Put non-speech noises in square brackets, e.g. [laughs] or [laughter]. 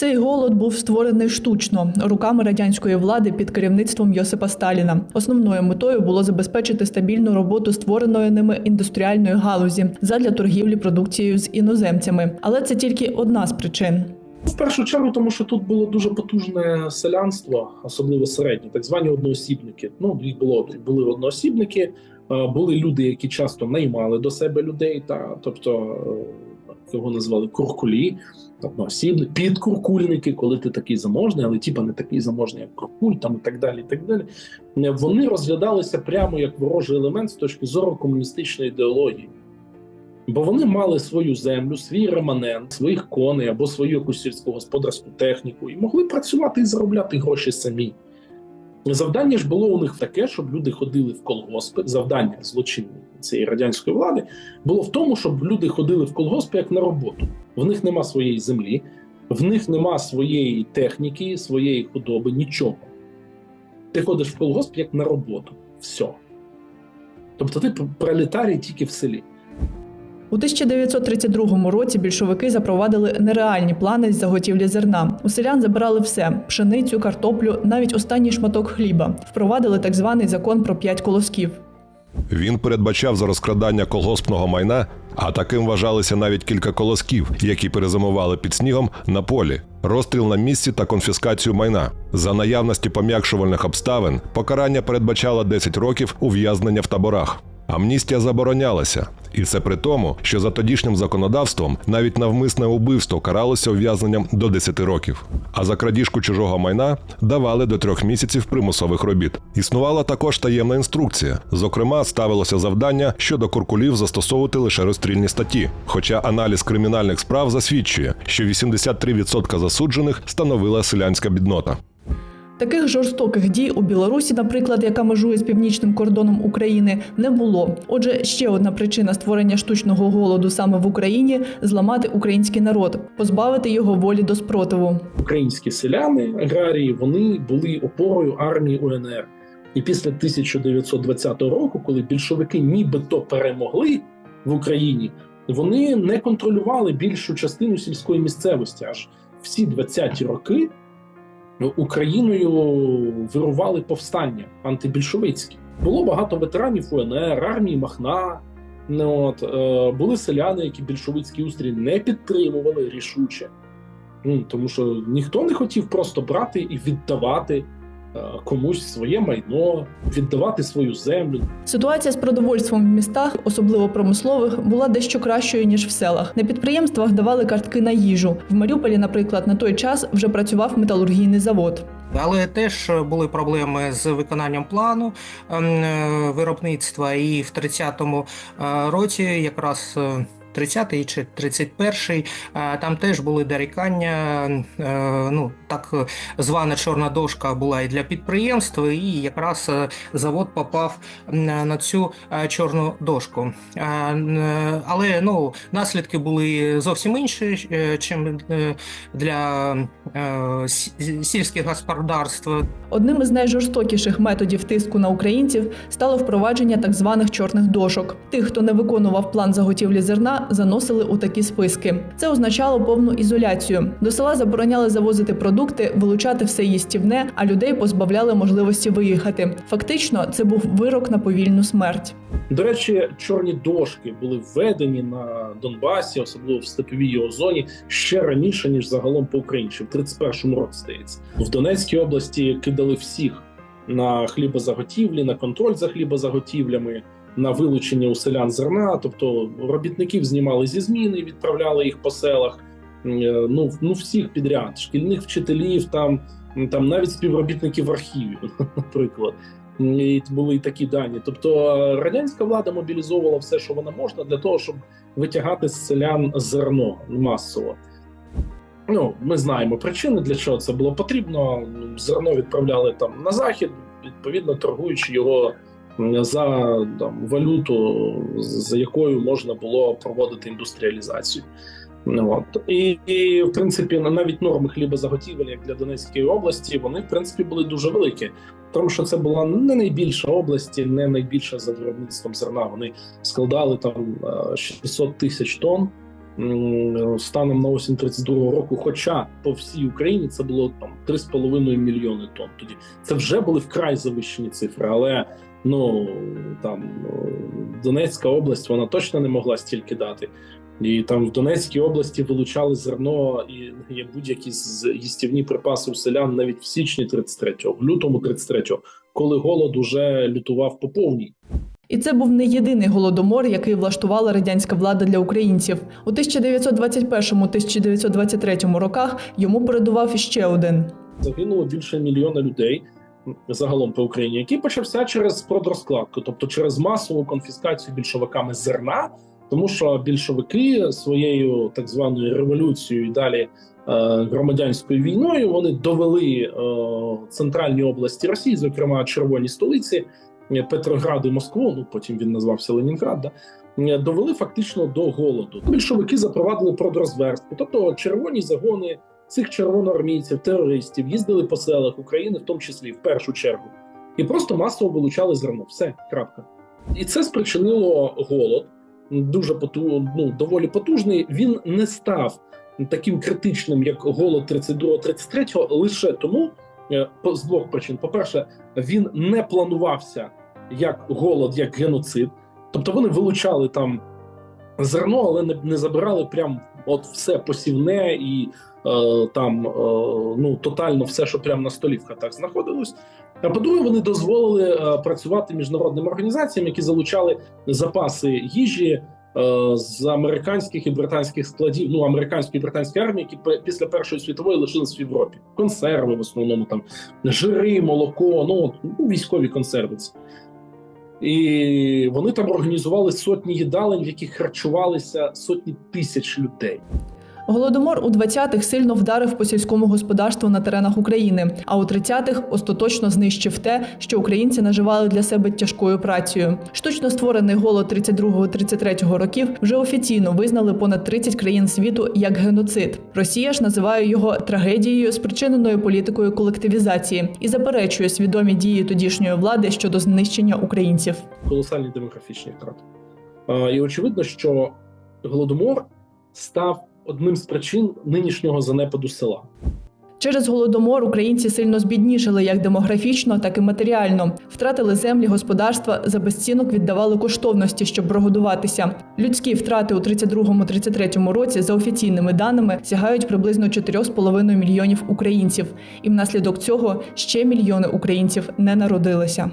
Цей голод був створений штучно руками радянської влади під керівництвом Йосипа Сталіна. Основною метою було забезпечити стабільну роботу створеної ними індустріальної галузі задля торгівлі продукцією з іноземцями. Але це тільки одна з причин. В першу чергу, тому що тут було дуже потужне селянство, особливо середнє, так звані одноосібники. Ну їх було були одноосібники, е, були люди, які часто наймали до себе людей, та тобто е, його назвали куркулі, одноосібник, підкуркульники, коли ти такий заможний, але типа не такий заможний, як куркуль, там і так далі. І так далі. Е, Вони розглядалися прямо як ворожий елемент з точки зору комуністичної ідеології. Бо вони мали свою землю, свій реманент, своїх коней або свою якусь сільськогосподарську техніку і могли працювати і заробляти гроші самі. Завдання ж було у них таке, щоб люди ходили в колгоспи. Завдання злочинної цієї радянської влади було в тому, щоб люди ходили в колгоспи як на роботу. В них нема своєї землі, в них нема своєї техніки, своєї худоби, нічого. Ти ходиш в колгосп як на роботу. Все. Тобто ти пролетарій тільки в селі. У 1932 році більшовики запровадили нереальні плани з заготівлі зерна. У селян забирали все: пшеницю, картоплю, навіть останній шматок хліба. Впровадили так званий закон про п'ять колосків. Він передбачав за розкрадання колгоспного майна, а таким вважалися навіть кілька колосків, які перезимували під снігом на полі, розстріл на місці та конфіскацію майна. За наявності пом'якшувальних обставин покарання передбачало 10 років ув'язнення в таборах. Амністія заборонялася, і це при тому, що за тодішнім законодавством навіть навмисне убивство каралося ув'язненням до 10 років. А за крадіжку чужого майна давали до трьох місяців примусових робіт. Існувала також таємна інструкція. Зокрема, ставилося завдання щодо куркулів застосовувати лише розстрільні статті. Хоча аналіз кримінальних справ засвідчує, що 83% засуджених становила селянська біднота. Таких жорстоких дій у Білорусі, наприклад, яка межує з північним кордоном України, не було. Отже, ще одна причина створення штучного голоду саме в Україні зламати український народ, позбавити його волі до спротиву. Українські селяни, аграрії, вони були опорою армії УНР. І після 1920 року, коли більшовики нібито перемогли в Україні, вони не контролювали більшу частину сільської місцевості. Аж всі 20-ті роки Україною вирували повстання антибільшовицькі. Було багато ветеранів УНР, армії Махна. Ну, от, е, були селяни, які більшовицький устрій не підтримували рішуче. Ну, тому що ніхто не хотів просто брати і віддавати комусь своє майно, віддавати свою землю. Ситуація з продовольством в містах, особливо промислових, була дещо кращою ніж в селах. На підприємствах давали картки на їжу. В Маріуполі, наприклад, на той час вже працював металургійний завод. Але теж були проблеми з виконанням плану ем, е, виробництва, і в 30-му е, році якраз. Е, 30-й чи 31-й, е, там теж були дорікання. е, Ну так звана чорна дошка була і для підприємств, і якраз е, завод попав на цю е, чорну дошку. Е, Але ну наслідки були зовсім інші, е, чим е, для е, сільських господарств. Одним із найжорстокіших методів тиску на українців стало впровадження так званих чорних дошок. Тих, хто не виконував план заготівлі зерна, заносили у такі списки. Це означало повну ізоляцію. До села забороняли завозити продукти, вилучати все їстівне, а людей позбавляли можливості виїхати. Фактично, це був вирок на повільну смерть. До речі, чорні дошки були введені на Донбасі, особливо в степовій його зоні, ще раніше ніж загалом по Україні, ще в 31-му році здається. В Донецькій області кидали всіх на хлібозаготівлі, на контроль за хлібозаготівлями, на вилучення у селян зерна. Тобто робітників знімали зі зміни, відправляли їх по селах. Е, Ну, ну всіх підряд, шкільних вчителів, там, там навіть співробітників архівів, [laughs] наприклад. І були такі дані. Тобто е, радянська влада мобілізовувала все, що вона можна, для того, щоб витягати з селян зерно масово. Ну, ми знаємо причини, для чого це було потрібно. Зерно відправляли там на захід, відповідно торгуючи його за там, валюту, за якою можна було проводити індустріалізацію. Ну, От. І, і, в принципі, навіть норми хлібозаготівель, як для Донецької області, вони в принципі були дуже великі, тому що це була не найбільша область, не найбільша за виробництвом зерна. Вони складали там е, 600 тисяч тонн станом на осінь 32-го року. Хоча по всій Україні це було там 3,5 мільйони тонн. Тоді це вже були вкрай завищені цифри, але ну там ну, Донецька область вона точно не могла стільки дати. І там в Донецькій області вилучали зерно і є будь-які їстівні припаси у селян навіть в січні 33-го, в лютому 33-го, коли голод уже лютував по повній. І це був не єдиний голодомор, який влаштувала радянська влада для українців. У 1921-1923 роках йому передував іще один. загинуло більше мільйона людей загалом по Україні, який почався через продрозкладку, тобто через масову конфіскацію більшовиками зерна, тому що більшовики своєю так званою революцією і далі е, громадянською війною вони довели е, центральні області Росії, зокрема червоні столиці е, Петроград і Москву. Ну потім він назвався Ленінград. Да, довели фактично до голоду. Більшовики запровадили продрозверстку, тобто червоні загони цих червоноармійців, терористів їздили по селах України, в тому числі в першу чергу, і просто масово вилучали зерно. Все, крапка. І це спричинило голод, дуже поту, ну, доволі потужний. Він не став таким критичним, як голод 32-33, лише тому е, з двох причин: по-перше, він не планувався як голод, як геноцид. Тобто вони вилучали там зерно, але не, не забирали прям от все посівне і е, там е, ну тотально все, що прямо на столі в хатах знаходилось. А по-друге, вони дозволили е, працювати міжнародним організаціям, які залучали запаси їжі е, з американських і британських складів, ну американської і британської армії, які після першої світової лишились в Європі. Консерви в основному там жири, молоко, ну, ну військові консерви. І вони там організували сотні їдалень, в яких харчувалися сотні тисяч людей. Голодомор у 20-х сильно вдарив по сільському господарству на теренах України, а у 30-х остаточно знищив те, що українці наживали для себе тяжкою працею. Штучно створений голод 32-33 років вже офіційно визнали понад 30 країн світу як геноцид. Росія ж називає його трагедією, спричиненою політикою колективізації, і заперечує свідомі дії тодішньої влади щодо знищення українців. колосальні демографічні втрати. І очевидно, що голодомор став одним з причин нинішнього занепаду села. Через голодомор українці сильно збіднішали як демографічно, так і матеріально. Втратили землі, господарства, за безцінок віддавали коштовності, щоб прогодуватися. Людські втрати у 32-33 році, за офіційними даними, сягають приблизно 4,5 мільйонів українців. І внаслідок цього ще мільйони українців не народилися.